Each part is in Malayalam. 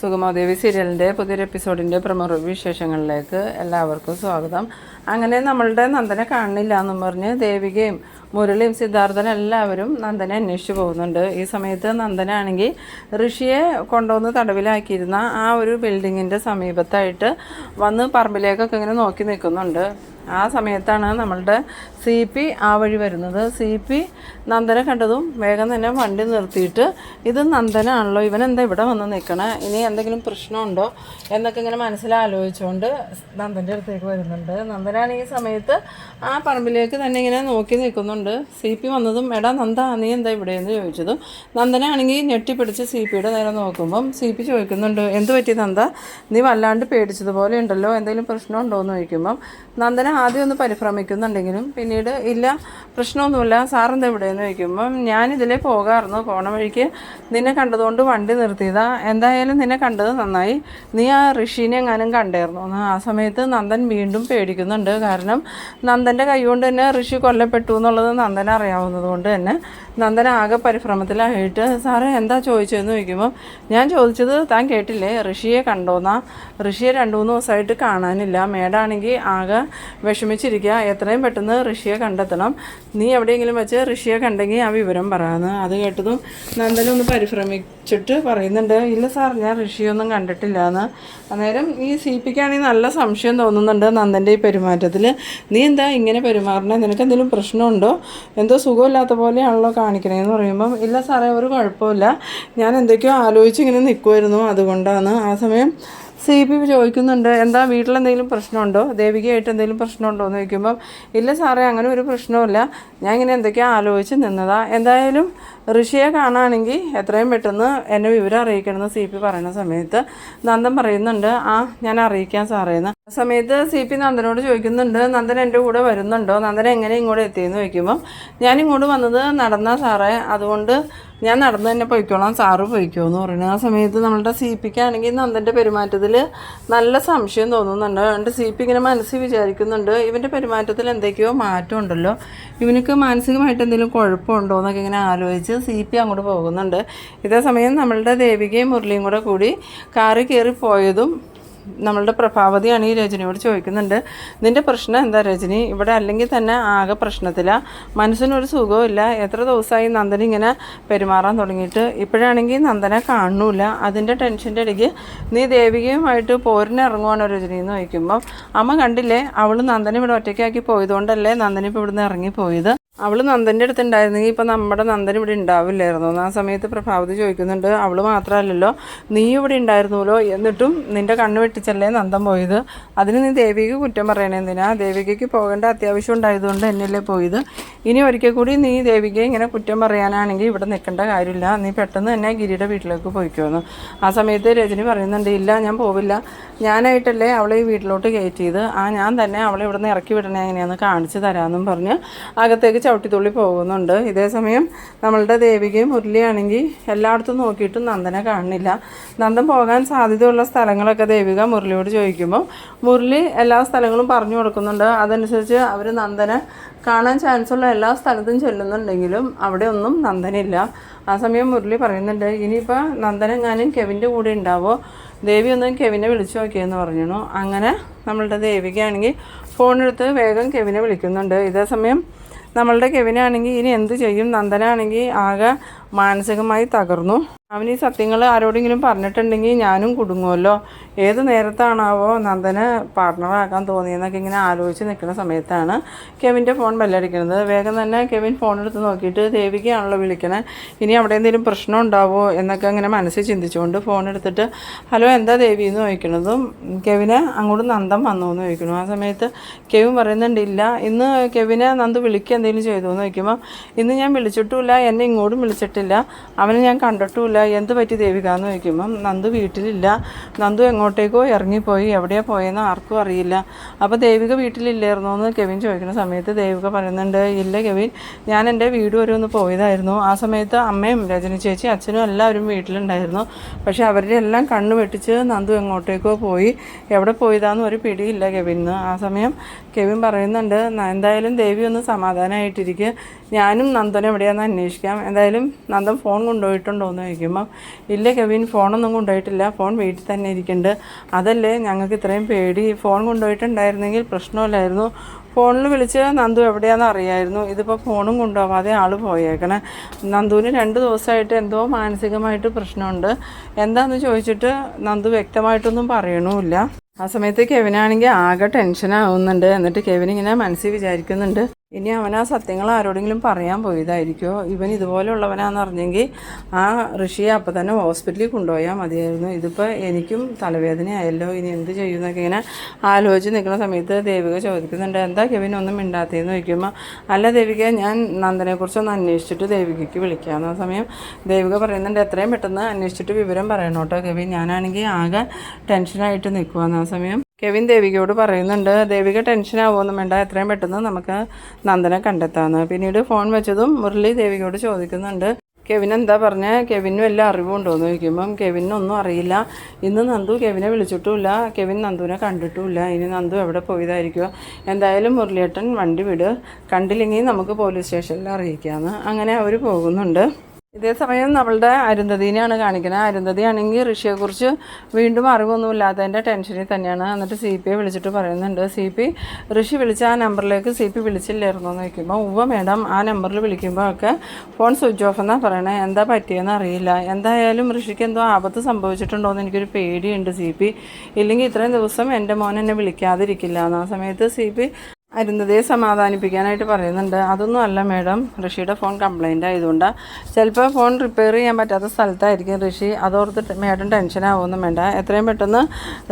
സുഗമാദേവി സീരിയലിന്റെ പുതിയൊരു എപ്പിസോഡിന്റെ പ്രമുഖ വിശേഷങ്ങളിലേക്ക് എല്ലാവർക്കും സ്വാഗതം. അങ്ങനെ നമ്മളുടെ നന്ദനെ കാണില്ല എന്നും പറഞ്ഞ് ദേവികയും മുരളിയും സിദ്ധാർത്ഥനും എല്ലാവരും നന്ദനെ അന്വേഷിച്ചു പോകുന്നുണ്ട്. ഈ സമയത്ത് നന്ദനാണെങ്കിൽ ഋഷിയെ കൊണ്ടുവന്ന് തടവിലാക്കിയിരുന്ന ആ ഒരു ബിൽഡിങ്ങിന്റെ സമീപത്തായിട്ട് വന്ന് പറമ്പിലേക്കൊക്കെ ഇങ്ങനെ നോക്കി നിൽക്കുന്നുണ്ട്. ആ സമയത്താണ് നമ്മളുടെ സി പി ആ വഴി വരുന്നത്. സി പി നന്ദനെ കണ്ടതും വേഗം തന്നെ വണ്ടി നിർത്തിയിട്ട് ഇത് നന്ദനാണല്ലോ ഇവൻ എന്താ ഇവിടെ വന്ന് നിൽക്കണേ ഇനി എന്തെങ്കിലും പ്രശ്നമുണ്ടോ? എന്നൊക്കെ ഇങ്ങനെ മനസ്സിലാലോചിച്ചുകൊണ്ട് നന്ദന്റെ അടുത്തേക്ക് വരുന്നുണ്ട്. നന്ദനാണ് ഈ സമയത്ത് ആ പറമ്പിലേക്ക് തന്നെ ഇങ്ങനെ നോക്കി നിൽക്കുന്നുണ്ട്. സി പി വന്നതും എടാ നന്ദ നീ എന്താ ഇവിടെ ഇവിടെയെന്ന് ചോദിച്ചതും നന്ദനാണെങ്കിൽ ഞെട്ടിപ്പിടിച്ച് സി പിയുടെ നേരെ നോക്കുമ്പം സി പി ചോദിക്കുന്നുണ്ട് എന്ത് പറ്റി നന്ദ? നീ വല്ലാണ്ട് പേടിച്ചതുപോലെ ഉണ്ടല്ലോ എന്തെങ്കിലും പ്രശ്നമുണ്ടോ എന്ന് ചോദിക്കുമ്പം നന്ദന ആദ്യം ഒന്ന് പരിഭ്രമിക്കുന്നുണ്ടെങ്കിലും പിന്നീട് ഇല്ല പ്രശ്നമൊന്നുമില്ല. സാറെന്താ ഇവിടെയെന്ന് ചോദിക്കുമ്പം ഞാനിതിലേ പോകാറുന്നു. പോണ വഴിക്ക് നിന്നെ കണ്ടതുകൊണ്ട് വണ്ടി നിർത്തിയതാ. എന്തായാലും നിന്നെ കണ്ടത് നന്നായി. നീ ആ ഋഷീനെ എങ്ങാനും കണ്ടായിരുന്നു ആ സമയത്ത് നന്ദൻ വീണ്ടും പേടിക്കുന്നുണ്ട്. കാരണം നന്ദന്റെ കൈകൊണ്ട് തന്നെ ഋഷി കൊല്ലപ്പെട്ടു എന്നുള്ളത് നന്ദൻ അറിയാവുന്നത് കൊണ്ട് തന്നെ നന്ദൻ ആകെ പരിഭ്രമത്തിലായിട്ട് സാറേ എന്താ ചോദിച്ചതെന്ന് ചോദിക്കുമ്പം ഞാൻ ചോദിച്ചത് താൻ കേട്ടില്ലേ? ഋഷിയെ കണ്ടോന്നാ. ഋഷിയെ രണ്ട് മൂന്ന് ദിവസമായിട്ട് കാണാനില്ല. മേഡാണെങ്കിൽ ആകെ വിഷമിച്ചിരിക്കുക. എത്രയും പെട്ടെന്ന് ഋഷിയെ കണ്ടെത്തണം. നീ എവിടെയെങ്കിലും വെച്ച് ഋഷിയെ കണ്ടെങ്കിൽ ആ വിവരം പറയാമെന്ന് അത് കേട്ടതും നന്ദനൊന്ന് പരിഭ്രമിച്ചിട്ട് പറയുന്നുണ്ട് ഇല്ല സാർ ഞാൻ ഋഷിയൊന്നും കണ്ടിട്ടില്ല എന്ന് അന്നേരം ഈ സി പിക്കാണെങ്കിൽ നല്ല സംശയം തോന്നുന്നുണ്ട് നന്ദന്റെ ഈ പെരുമാറ്റത്തിൽ നീ എന്താ ഇങ്ങനെ പെരുമാറണേ? നിനക്ക് എന്തെങ്കിലും പ്രശ്നമുണ്ടോ? എന്തോ സുഖമില്ലാത്ത പോലെയാണല്ലോ കാണിക്കണേന്ന് പറയുമ്പം ഇല്ല സാറേ ഒരു കുഴപ്പമില്ല. ഞാൻ എന്തൊക്കെയോ ആലോചിച്ച് ഇങ്ങനെ നിൽക്കുമായിരുന്നു അതുകൊണ്ടാണ് ആ സമയം സി പി ചോദിക്കുന്നുണ്ട് എന്താ വീട്ടിലെന്തെങ്കിലും പ്രശ്നമുണ്ടോ? ദേവികയായിട്ട് എന്തെങ്കിലും പ്രശ്നമുണ്ടോ എന്ന് ചോദിക്കുമ്പം ഇല്ല സാറേ അങ്ങനെ ഒരു പ്രശ്നവുമില്ല. ഞാൻ ഇങ്ങനെ എന്തൊക്കെയാ ആലോചിച്ച് നിന്നതാ. എന്തായാലും ഋഷിയെ കാണുകയാണെങ്കിൽ എത്രയും പെട്ടെന്ന് എന്നെ വിവരം അറിയിക്കണമെന്ന് സി പി പറയുന്ന സമയത്ത് നന്ദൻ പറയുന്നുണ്ട്. ആ ഞാൻ അറിയിക്കാൻ സാറേന്ന് ആ സമയത്ത് സി പി നന്ദനോട് ചോദിക്കുന്നുണ്ട് നന്ദൻ എന്റെ കൂടെ വരുന്നുണ്ടോ? നന്ദൻ എങ്ങനെ ഇങ്ങോട്ട് എത്തിയെന്ന് ചോദിക്കുമ്പം ഞാൻ ഇങ്ങോട്ട് വന്നത് നടന്ന സാറേ. അതുകൊണ്ട് ഞാൻ നടന്ന് തന്നെ പോയിക്കോളാം. സാറ് പോയിക്കോ എന്ന് പറയുന്നത് ആ സമയത്ത് നമ്മളുടെ സി പിക്കാണെങ്കിൽ നന്ദന്റെ പെരുമാറ്റത്തിൽ നല്ല സംശയം തോന്നുന്നുണ്ട്. എന്റെ സി പി ഇങ്ങനെ മനസ്സിൽ വിചാരിക്കുന്നുണ്ട്. ഇവന്റെ പെരുമാറ്റത്തിൽ എന്തൊക്കെയോ മാറ്റം ഉണ്ടല്ലോ. ഇവനക്ക് മാനസികമായിട്ട് എന്തെങ്കിലും കുഴപ്പമുണ്ടോ എന്നൊക്കെ ഇങ്ങനെ ആലോചിച്ച് സി പി അങ്ങോട്ട് പോകുന്നുണ്ട്. ഇതേ സമയം നമ്മളുടെ ദേവികയും മുരളിയും കൂടെ കൂടി കാറിൽ കയറി പോയതും നമ്മളുടെ പ്രഭാവതിയാണ് ഈ രജനിയോട് ചോദിക്കുന്നുണ്ട്. നിന്റെ പ്രശ്നം എന്താ രജനി? ഇവിടെ അല്ലെങ്കിൽ തന്നെ ആകെ പ്രശ്നത്തിലാണ് മനസ്സിനൊരു സുഖമില്ല എത്ര ദിവസമായി നന്ദന ഇങ്ങനെ പെരുമാറാൻ തുടങ്ങിയിട്ട്? ഇപ്പോഴാണെങ്കിൽ നന്ദനെ കാണുന്നില്ല അതിന്റെ ടെൻഷന്റെ ഇടയ്ക്ക് നീ ദേവികയുമായിട്ട് പോരിനിറങ്ങുവാണോ രജനി എന്ന് ചോദിക്കുമ്പം അമ്മ കണ്ടില്ലേ? അവൾ നന്ദന ഇവിടെ ഒറ്റയ്ക്കാക്കി പോയതുകൊണ്ടല്ലേ നന്ദന ഇപ്പോൾ ഇവിടുന്ന് ഇറങ്ങിപ്പോയത്? അവൾ നന്ദന്റെ അടുത്ത് ഉണ്ടായിരുന്നെങ്കിൽ ഇപ്പം നമ്മുടെ നന്ദൻ ഇവിടെ ഉണ്ടാവില്ലായിരുന്നു. ആ സമയത്ത് പ്രഭാവതി ചോദിക്കുന്നുണ്ട് അവൾ മാത്രമല്ലല്ലോ നീ ഇവിടെ ഉണ്ടായിരുന്നല്ലോ എന്നിട്ടും നിന്റെ കണ്ണ് വെട്ടിച്ചല്ലേ നന്ദൻ പോയത്? അതിന് നീ ദേവിക്ക് കുറ്റം പറയണേ എന്തിനാ? ദേവികയ്ക്ക് പോകേണ്ട അത്യാവശ്യം ഉണ്ടായതുകൊണ്ട് എന്നല്ലേ പോയത്? ഇനി ഒരിക്കൽ കൂടി നീ ദേവികയെ ഇങ്ങനെ കുറ്റം പറയാനാണെങ്കിൽ ഇവിടെ നിൽക്കേണ്ട കാര്യമില്ല. നീ പെട്ടെന്ന് തന്നെ ഗിരിയുടെ വീട്ടിലേക്ക് പോയിക്കോന്ന്. ആ സമയത്ത് രജനി പറയുന്നുണ്ട് ഇല്ല ഞാൻ പോവില്ല. ഞാനായിട്ടല്ലേ അവളെ ഈ വീട്ടിലോട്ട് കയറ്റിയത്. ആ ഞാൻ തന്നെ അവളെ ഇവിടെ നിന്ന് ഇറക്കി വിടണേ എങ്ങനെയാന്ന് കാണിച്ചു തരാമെന്നും പറഞ്ഞ് അകത്തേക്ക് ചവിട്ടിത്തുള്ളി പോകുന്നുണ്ട്. ഇതേ സമയം നമ്മളുടെ ദേവികയും മുരളിയാണെങ്കിൽ എല്ലായിടത്തും നോക്കിയിട്ടും നന്ദനെ കാണുന്നില്ല. നന്ദൻ പോകാൻ സാധ്യതയുള്ള സ്ഥലങ്ങളൊക്കെ ദേവിക മുരളിയോട് ചോദിക്കുമ്പോൾ മുരളി എല്ലാ സ്ഥലങ്ങളും പറഞ്ഞു കൊടുക്കുന്നുണ്ട്. അതനുസരിച്ച് അവർ നന്ദനെ കാണാൻ ചാൻസ് ഉള്ള എല്ലാ സ്ഥലത്തും ചെല്ലുന്നുണ്ടെങ്കിലും അവിടെ ഒന്നും നന്ദനില്ല. ആ സമയം മുരളി പറയുന്നുണ്ട് ഇനിയിപ്പോൾ നന്ദനെങ്ങാനും കെവിന്റെ കൂടെ ഉണ്ടാവോ? ദേവി ഒന്ന് കെവിനെ വിളിച്ചു നോക്കിയെന്ന് പറഞ്ഞു അങ്ങനെ നമ്മളുടെ ദേവിക്കാണെങ്കിൽ ഫോണെടുത്ത് വേഗം കെവിനെ വിളിക്കുന്നുണ്ട്. ഇതേ സമയം നമ്മളുടെ കെവിനാണെങ്കിൽ ഇനി എന്ത് ചെയ്യും? നന്ദനാണെങ്കിൽ ആകെ മാനസികമായി തകർന്നു. അവൻ ഈ സത്യങ്ങൾ ആരോടെങ്കിലും പറഞ്ഞിട്ടുണ്ടെങ്കിൽ ഞാനും കുടുങ്ങുമല്ലോ ഏത് നേരത്താണാവോ നന്ദന് പാർട്ട്ണറാക്കാൻ തോന്നിയെന്നൊക്കെ ഇങ്ങനെ ആലോചിച്ച് നിൽക്കുന്ന സമയത്താണ് കെവിന്റെ ഫോൺ ബെല്ലടിക്കുന്നത്. വേഗം തന്നെ കെവിൻ ഫോൺ എടുത്ത് നോക്കിയിട്ട് ദേവികയാണല്ലോ വിളിക്കണേ ഇനി അവിടെ എന്തെങ്കിലും പ്രശ്നം ഉണ്ടാവോ? എന്നൊക്കെ അങ്ങനെ മനസ്സിൽ ചിന്തിച്ചുകൊണ്ട് ഫോൺ എടുത്തിട്ട് ഹലോ എന്താ ദേവി? എന്ന് ചോദിക്കണതും കെവിന് അങ്ങോട്ട് നന്ദം വന്നു എന്ന് ചോദിക്കുന്നു. ആ സമയത്ത് കെവിൻ പറയുന്നുണ്ട് ഇല്ല ഇന്ന് കെവിനെ നന്ദ് വിളിക്കുക എന്തെങ്കിലും ചെയ്തു എന്ന് ചോദിക്കുമ്പോൾ ഇന്ന് ഞാൻ വിളിച്ചിട്ടുമില്ല എന്നെ ഇങ്ങോട്ടും വിളിച്ചിട്ടില്ല. അവനെ ഞാൻ കണ്ടിട്ടുമില്ല. എന്ത് പറ്റി ദേവിക എന്ന് ചോദിക്കുമ്പം നന്ദു വീട്ടിലില്ല. നന്ദു എങ്ങോട്ടേക്കോ ഇറങ്ങിപ്പോയി. എവിടെയാണ് പോയെന്ന് ആർക്കും അറിയില്ല. അപ്പോൾ ദേവിക വീട്ടിലില്ലായിരുന്നോ? എന്ന് കെവിൻ ചോദിക്കുന്ന സമയത്ത് ദേവിക പറയുന്നുണ്ട് ഇല്ല കെവിൻ. ഞാൻ എന്റെ വീട് വരെ ഒന്ന് പോയതായിരുന്നു. ആ സമയത്ത് അമ്മയും രജനി ചേച്ചി അച്ഛനും എല്ലാവരും വീട്ടിലുണ്ടായിരുന്നു. പക്ഷേ അവരുടെ എല്ലാം കണ്ണ് വെട്ടിച്ച് നന്ദു എങ്ങോട്ടേക്കോ പോയി. എവിടെ പോയതാന്ന് ഒരു പിടിയില്ല കെവിന് ആ സമയം കെവിൻ പറയുന്നുണ്ട് "ന- എന്തായാലും ദേവി ഒന്ന് സമാധാനമായിട്ടിരിക്കുക ഞാനും നന്ദനെ എവിടെയാണെന്ന് അന്വേഷിക്കാം. എന്തായാലും നന്ദൻ ഫോൺ കൊണ്ടുപോയിട്ടുണ്ടോ എന്ന് ചോദിക്കും. ചോദിക്കുമ്പോൾ ഇല്ല കെവിൻ ഫോണൊന്നും കൊണ്ടുപോയിട്ടില്ല. ഫോൺ വീട്ടിൽ തന്നെ ഇരിക്കുന്നുണ്ട്. അതല്ലേ ഞങ്ങൾക്ക് ഇത്രയും പേടി. ഫോൺ കൊണ്ടുപോയിട്ടുണ്ടായിരുന്നെങ്കിൽ പ്രശ്നമില്ലായിരുന്നു. ഫോണിൽ വിളിച്ച് നന്ദു എവിടെയാണെന്ന് അറിയായിരുന്നു. ഇതിപ്പോൾ ഫോണും കൊണ്ടുപോകാതെ ആൾ പോയേക്കണേ. നന്ദുവിന് രണ്ട് ദിവസമായിട്ട് എന്തോ മാനസികമായിട്ട് പ്രശ്നമുണ്ട്. എന്താണെന്ന് ചോദിച്ചിട്ട് നന്ദു വ്യക്തമായിട്ടൊന്നും പറയണമില്ല. ആ സമയത്ത് കെവിനാണെങ്കിൽ ആകെ ടെൻഷനാവുന്നുണ്ട്. എന്നിട്ട് കെവിൻ ഇങ്ങനെ മനസ്സിൽ വിചാരിക്കുന്നുണ്ട്. ഇനി അവൻ ആ സത്യങ്ങൾ ആരോടെങ്കിലും പറയാൻ പോയതായിരിക്കുമോ ഇവൻ ഇതുപോലെയുള്ളവനാണെന്ന് അറിഞ്ഞെങ്കിൽ ആ ഋഷിയെ അപ്പം തന്നെ ഹോസ്പിറ്റലിൽ കൊണ്ടുപോയാൽ മതിയായിരുന്നു. ഇതിപ്പോൾ എനിക്കും തലവേദനയായല്ലോ. ഇനി എന്ത് ചെയ്യുമെന്നൊക്കെ ഇങ്ങനെ ആലോചിച്ച് നിൽക്കുന്ന സമയത്ത് ദേവിക ചോദിക്കുന്നുണ്ട് എന്താ കെവിൻ ഒന്നും മിണ്ടാത്തതെന്ന് ചോദിക്കുമ്പോൾ അല്ല ദേവിക ഞാൻ നന്ദനെക്കുറിച്ചൊന്ന് അന്വേഷിച്ചിട്ട് ദേവികയ്ക്ക് വിളിക്കാമെന്ന ആ സമയം ദേവിക പറയുന്നുണ്ട് എത്രയും പെട്ടെന്ന് അന്വേഷിച്ചിട്ട് വിവരം പറയണം കേട്ടോ കെവിൻ. ഞാനാണെങ്കിൽ ആകെ ടെൻഷനായിട്ട് നിൽക്കുവാന്ന് എന്ന സമയം കെവിൻ ദേവികയോട് പറയുന്നുണ്ട് ദേവിക ടെൻഷൻ ആവുമൊന്നും വേണ്ട എത്രയും പെട്ടെന്ന് നമുക്ക് നന്ദനെ കണ്ടെത്താമെന്ന് പിന്നീട് ഫോൺ വെച്ചതും മുരളി ദേവികയോട് ചോദിക്കുന്നുണ്ട് കെവിൻ എന്താ പറഞ്ഞ? കെവിന് വല്ല അറിവുണ്ടോ എന്ന് ചോദിക്കുമ്പം കെവിനൊന്നും അറിയില്ല. ഇന്ന് നന്ദു കെവിനെ വിളിച്ചിട്ടുമില്ല. കെവിൻ നന്ദുവിനെ കണ്ടിട്ടുമില്ല. ഇനി നന്ദു എവിടെ പോയതായിരിക്കുമോ എന്തായാലും മുരളിയേട്ടൻ വണ്ടി വിട്. കണ്ടില്ലെങ്കിൽ നമുക്ക് പോലീസ് സ്റ്റേഷനിൽ അറിയിക്കാമെന്ന് അങ്ങനെ അവർ പോകുന്നുണ്ട്. ഇതേ സമയം നമ്മളുടെ അരുന്ധതിനെയാണ് കാണിക്കുന്നത്. അരുന്ധതി ആണെങ്കിൽ ഋഷിയെക്കുറിച്ച് വീണ്ടും അറിവൊന്നുമില്ലാത്തതിന്റെ ടെൻഷനിൽ തന്നെയാണ്. എന്നിട്ട് സി പി വിളിച്ചിട്ട് പറയുന്നുണ്ട് സി പി ഋഷി വിളിച്ച ആ നമ്പറിലേക്ക് സി പി വിളിച്ചില്ലായിരുന്നു? എന്ന് ചോദിക്കുമ്പോൾ ഉവ്വ മേഡം ആ നമ്പറിൽ വിളിക്കുമ്പോൾ ഒക്കെ ഫോൺ സ്വിച്ച് ഓഫ് എന്നാണ് പറയണത് എന്താ പറ്റിയെന്ന് അറിയില്ല. എന്തായാലും ഋഷിക്ക് എന്തോ ആപത്ത് സംഭവിച്ചിട്ടുണ്ടോ എന്ന് എനിക്കൊരു പേടിയുണ്ട് സി പി ഇല്ലെങ്കിൽ ഇത്രയും ദിവസം എന്റെ മോൻ എന്നെ വിളിക്കാതിരിക്കില്ല. എന്ന് ആ സമയത്ത് സി പി അരുന്ധതയെ സമാധാനിപ്പിക്കാനായിട്ട് പറയുന്നുണ്ട്. അതൊന്നും അല്ല മേഡം. ഋഷിയുടെ ഫോൺ കംപ്ലൈന്റ് ആയതുകൊണ്ടാണ് ചിലപ്പോൾ ഫോൺ റിപ്പയർ ചെയ്യാൻ പറ്റാത്ത സ്ഥലത്തായിരിക്കും ഋഷി. അതോർത്ത് മേഡം ടെൻഷൻ ആവുമൊന്നും വേണ്ട. എത്രയും പെട്ടെന്ന്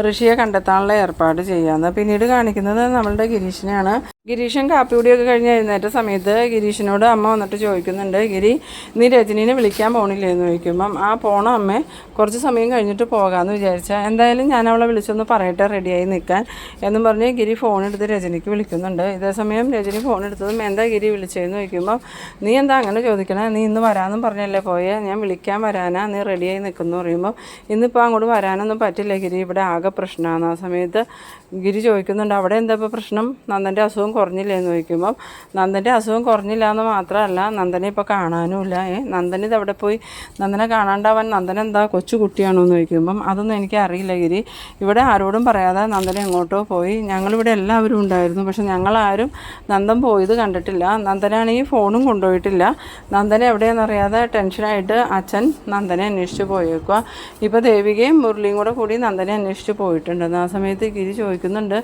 ഋഷിയെ കണ്ടെത്താനുള്ള ഏർപ്പാട് ചെയ്യാമെന്ന് പിന്നീട് കാണിക്കുന്നത് നമ്മളുടെ ഗിരീഷിനെയാണ് ഗിരീഷൻ കാപ്പികുടിയൊക്കെ കഴിഞ്ഞ് എഴുന്നേറ്റ സമയത്ത് ഗിരീഷിനോട് അമ്മ വന്നിട്ട് ചോദിക്കുന്നുണ്ട് ഗിരി നീ രജനീനെ വിളിക്കാൻ പോണില്ലേ എന്ന് ചോദിക്കുമ്പം ആ പോണ അമ്മേ കുറച്ച് സമയം കഴിഞ്ഞിട്ട് പോകാമെന്ന് വിചാരിച്ചാൽ എന്തായാലും ഞാൻ അവളെ വിളിച്ചൊന്ന് പറയട്ടെ റെഡിയായി നിൽക്കാൻ എന്നും പറഞ്ഞ് ഗിരി ഫോൺ എടുത്ത് രജനിക്ക് വിളിക്കുന്നുണ്ട്. ഇതേ സമയം രജനി ഫോൺ എടുത്തതും എന്താ ഗിരി വിളിച്ചതെന്ന് ചോദിക്കുമ്പം നീ എന്താ അങ്ങനെ ചോദിക്കണേ നീ ഇന്ന് വരാമെന്നും പറഞ്ഞല്ലേ പോയേ ഞാൻ വിളിക്കാൻ വരാനാ നീ റെഡിയായി നിൽക്കുന്നു പറയുമ്പോൾ ഇന്നിപ്പോൾ അങ്ങോട്ട് വരാനൊന്നും പറ്റില്ല ഗിരി ഇവിടെ ആകെ പ്രശ്നമാണ് ആ സമയത്ത് ഗിരി ചോദിക്കുന്നുണ്ട് അവിടെ എന്താ ഇപ്പോൾ പ്രശ്നം? നന്ദന്റെ അസുഖം കുറഞ്ഞില്ലേ എന്ന് ചോദിക്കുമ്പം നന്ദന്റെ അസുഖം കുറഞ്ഞില്ല എന്ന് മാത്രമല്ല നന്ദനെ ഇപ്പോൾ കാണാനുമില്ല. ഏ നന്ദൻ ഇത് അവിടെ പോയി? നന്ദനെ കാണാണ്ടാവാൻ നന്ദൻ എന്താ കൊച്ചു കുട്ടിയാണോ എന്ന് ചോദിക്കുമ്പം അതൊന്നും എനിക്ക് അറിയില്ല ഗിരി. ഇവിടെ ആരോടും പറയാതെ നന്ദനെ എങ്ങോട്ടോ പോയി. ഞങ്ങളിവിടെ എല്ലാവരും ഉണ്ടായിരുന്നു പക്ഷെ ഞങ്ങളാരും നന്ദൻ പോയത് കണ്ടിട്ടില്ല. നന്ദനാണെങ്കിൽ ഫോണും കൊണ്ടുപോയിട്ടില്ല. നന്ദനെ എവിടെയെന്നറിയാതെ ടെൻഷനായിട്ട് അച്ഛൻ നന്ദനെ അന്വേഷിച്ച് പോയേക്കുക ഇപ്പോൾ ദേവികയും മുരളിയും കൂടെ കൂടി നന്ദനെ അന്വേഷിച്ച് പോയിട്ടുണ്ടെന്ന് ആ സമയത്ത് ഗിരി ചോദിക്കുന്നുണ്ട്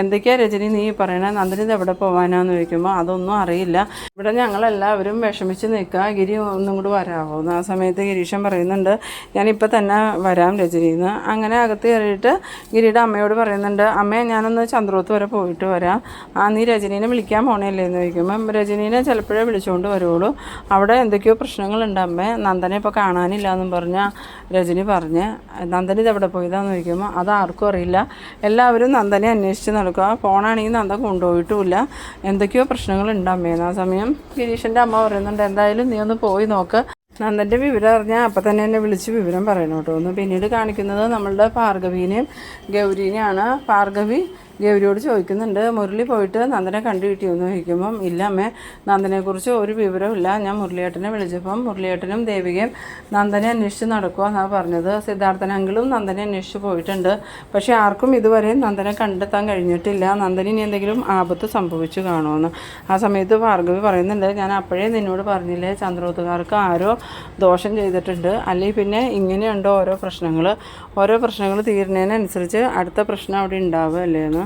എന്തൊക്കെയാണ് രജനി നീ പറയണേ? നന്ദൻ ഇത് എവിടെ പോകാനാന്ന് ചോദിക്കുമ്പോൾ അതൊന്നും അറിയില്ല. ഇവിടെ ഞങ്ങളെല്ലാവരും വിഷമിച്ച് നിൽക്കുക. ഗിരി ഒന്നും കൂടി വരാമോ എന്ന് ആ സമയത്ത് ഗിരീഷൻ പറയുന്നുണ്ട് ഞാനിപ്പോൾ തന്നെ വരാം രജനിന്ന്. അങ്ങനെ അകത്ത് കയറിയിട്ട് ഗിരിയുടെ അമ്മയോട് പറയുന്നുണ്ട് അമ്മേ ഞാനൊന്ന് ചന്ദ്രോത്ത് വരെ പോയിട്ട് വരാം. ആ നീ രജനീനെ വിളിക്കാൻ പോണേല്ലേ എന്ന് ചോദിക്കുമ്പം രജനീനെ ചിലപ്പോഴേ വിളിച്ചുകൊണ്ട് വരുള്ളൂ അവിടെ എന്തൊക്കെയോ പ്രശ്നങ്ങളുണ്ട് അമ്മേ. നന്ദനെ ഇപ്പോൾ കാണാനില്ല എന്നും പറഞ്ഞ രജനി പറഞ്ഞ് നന്ദൻ ഇത് എവിടെ പോയതാന്ന് ചോദിക്കുമ്പോൾ അത് ആർക്കും അറിയില്ല. എല്ലാവരും നന്ദനെ അന്വേഷിച്ച് നടക്കുക. ഫോണാണെങ്കിൽ നന്ദൻ കൊണ്ടുപോയിട്ടുമില്ല എന്തൊക്കെയോ പ്രശ്നങ്ങളുണ്ട് അമ്മേന്ന് ആ സമയം ഗിരീഷിന്റെ അമ്മ പറയുന്നുണ്ട് എന്തായാലും നീ ഒന്ന് പോയി നോക്ക്. നന്ദന്റെ വിവരം അറിഞ്ഞാൽ അപ്പം തന്നെ എന്നെ വിളിച്ച് വിവരം പറയണം കേട്ടോ. ഒന്ന് പിന്നീട് കാണിക്കുന്നത് നമ്മളുടെ ഭാർഗവീനെയും ഗൗരീനെയാണ്. ഭാർഗവി ഗൗരിയോട് ചോദിക്കുന്നുണ്ട് മുരളി പോയിട്ട് നന്ദനെ കണ്ടു കിട്ടിയെന്ന് ചോദിക്കുമ്പം ഇല്ല അമ്മേ നന്ദനെക്കുറിച്ച് ഒരു വിവരമില്ല ഞാൻ മുരളിയേട്ടനെ വിളിച്ചപ്പം മുരളിയേട്ടനും ദേവികയും നന്ദനെ അന്വേഷിച്ച് നടക്കുക എന്നാണ് പറഞ്ഞത്. സിദ്ധാർത്ഥൻ അങ്കിളും നന്ദനെ അന്വേഷിച്ച് പോയിട്ടുണ്ട്. പക്ഷേ ആർക്കും ഇതുവരെയും നന്ദനെ കണ്ടെത്താൻ കഴിഞ്ഞിട്ടില്ല. നന്ദന് ഇനി എന്തെങ്കിലും ആപത്ത് സംഭവിച്ചു കാണുമെന്ന്. ആ സമയത്ത് ഭാർഗവി പറയുന്നുണ്ട് ഞാൻ അപ്പോഴേ നിന്നോട് പറഞ്ഞില്ലേ ചന്ദ്രോത്തുകാർക്ക് ആരോ ദോഷം ചെയ്തിട്ടുണ്ട്. അല്ലെങ്കിൽ പിന്നെ ഇങ്ങനെയുണ്ടോ ഓരോ പ്രശ്നങ്ങൾ ഓരോ പ്രശ്നങ്ങൾ തീരുന്നതിനനുസരിച്ച് അടുത്ത പ്രശ്നം അവിടെ ഉണ്ടാവുകയല്ലേ എന്ന്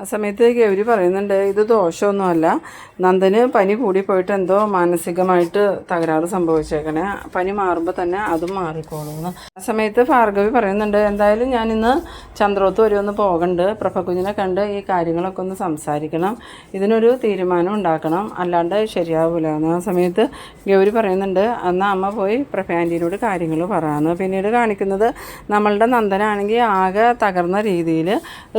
ആ സമയത്ത് ഗൗരി പറയുന്നുണ്ട് ഇത് ദോഷമൊന്നുമല്ല. നന്ദന് പനി കൂടിപ്പോയിട്ട് എന്തോ മാനസികമായിട്ട് തകരാറ് സംഭവിച്ചേക്കണേ. പനി മാറുമ്പോൾ തന്നെ അതും മാറിക്കോളൂന്ന്. ആ സമയത്ത് ഭാർഗവി പറയുന്നുണ്ട് എന്തായാലും ഞാനിന്ന് ചന്ദ്രോത്ത് വരെ ഒന്ന് പോകണ്ട്. പ്രഭകുഞ്ഞിനെ കണ്ട് ഈ കാര്യങ്ങളൊക്കെ ഒന്ന് സംസാരിക്കണം. ഇതിനൊരു തീരുമാനം ഉണ്ടാക്കണം. അല്ലാണ്ട് ശരിയാവില്ല ആ സമയത്ത് ഗൗരി പറയുന്നുണ്ട് എന്നാൽ അമ്മ പോയി പ്രഭാന്റീനോട് കാര്യങ്ങൾ പറയാമെന്ന് പിന്നീട് കാണിക്കുന്നത് നമ്മളുടെ നന്ദനാണെങ്കിൽ ആകെ തകർന്ന രീതിയിൽ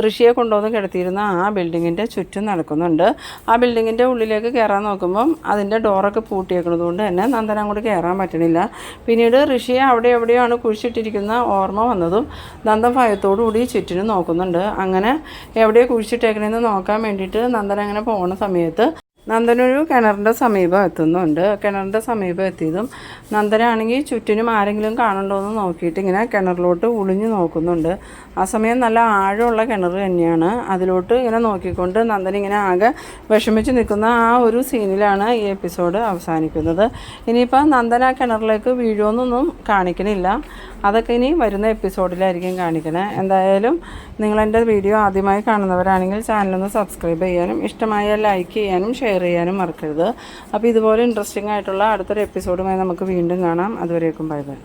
ഋഷിയെ കൊണ്ടുവന്ന് കിടത്തിയിരുന്ന ആ ബിൽഡിങ്ങിന്റെ ചുറ്റും നടക്കുന്നുണ്ട്. ആ ബിൽഡിങ്ങിന്റെ ഉള്ളിലേക്ക് കയറാൻ നോക്കുമ്പം അതിന്റെ ഡോറൊക്കെ പൂട്ടിയേക്കുന്നത് കൊണ്ട് തന്നെ നന്ദന അങ്ങോട്ട് കയറാൻ പറ്റണില്ല. പിന്നീട് ഋഷിയെ അവിടെ എവിടെയാണ് കുഴിച്ചിട്ടിരിക്കുന്ന ഓർമ്മ വന്നതും നന്ദൻ ഭയത്തോടുകൂടി ചുറ്റിനും നോക്കുന്നുണ്ട്. അങ്ങനെ എവിടെയാണ് കുഴിച്ചിട്ടേക്കണേന്ന് നോക്കാൻ വേണ്ടിയിട്ട് നന്ദൻ അങ്ങനെ പോകുന്ന സമയത്ത് നന്ദനൊരു കിണറിന്റെ സമീപം എത്തുന്നുണ്ട്. കിണറിന്റെ സമീപം എത്തിയതും നന്ദനാണെങ്കിൽ ചുറ്റിനും ആരെങ്കിലും കാണുന്നുണ്ടോ എന്ന് നോക്കിയിട്ട് ഇങ്ങനെ കിണറിലോട്ട് ഉളിഞ്ഞു നോക്കുന്നുണ്ട്. ആ സമയം നല്ല ആഴമുള്ള കിണർ തന്നെയാണ്. അതിലോട്ട് ഇങ്ങനെ നോക്കിക്കൊണ്ട് നന്ദൻ ഇങ്ങനെ ആകെ വിഷമിച്ച് നിൽക്കുന്ന ആ ഒരു സീനിലാണ് ഈ എപ്പിസോഡ് അവസാനിക്കുന്നത്. ഇനിയിപ്പോൾ നന്ദൻ ആ കിണറിലേക്ക് വീഴുമെന്നൊന്നും കാണിക്കണില്ല. അതൊക്കെ ഇനി വരുന്ന എപ്പിസോഡിലായിരിക്കും കാണിക്കണേ. എന്തായാലും നിങ്ങളെന്റെ വീഡിയോ ആദ്യമായി കാണുന്നവരാണെങ്കിൽ ചാനലൊന്ന് സബ്സ്ക്രൈബ് ചെയ്യാനും ഇഷ്ടമായ ലൈക്ക് ചെയ്യാനും ഷെയർ ചെയ്യാനും മറക്കരുത്. അപ്പോൾ ഇതുപോലെ ഇൻട്രസ്റ്റിംഗ് ആയിട്ടുള്ള അടുത്തൊരു എപ്പിസോഡുമായി നമുക്ക് വീണ്ടും കാണാം. അതുവരേക്കും ബൈ ബൈ.